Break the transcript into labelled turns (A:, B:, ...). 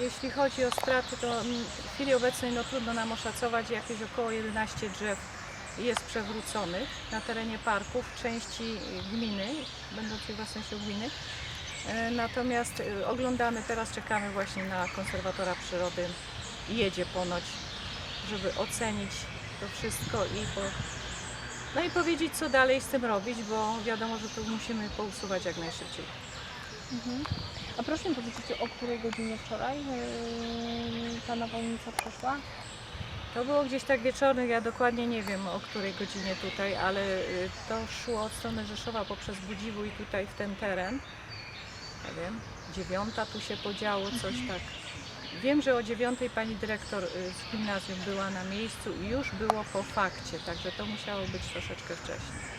A: Jeśli chodzi o straty, to mm, w chwili obecnej no, trudno nam oszacować, jakieś około 11 drzew jest przewróconych na terenie parku w części gminy, będącej własnością gminy. E, Natomiast e, oglądamy, teraz czekamy właśnie na konserwatora przyrody. Jedzie ponoć, żeby ocenić to wszystko i po, no i powiedzieć, co dalej z tym robić, bo wiadomo, że tu musimy pousuwać jak najszybciej.
B: Mhm. A proszę mi powiedzieć, o której godzinie wczoraj yy, ta nawałnica przeszła?
A: To było gdzieś tak wieczornych, ja dokładnie nie wiem o której godzinie tutaj, ale y, to szło od strony Rzeszowa poprzez Budziwu i tutaj w ten teren. Nie wiem, dziewiąta tu się podziało, coś tak. Wiem, że o dziewiątej pani dyrektor y, z gimnazjum była na miejscu i już było po fakcie, także to musiało być troszeczkę wcześniej.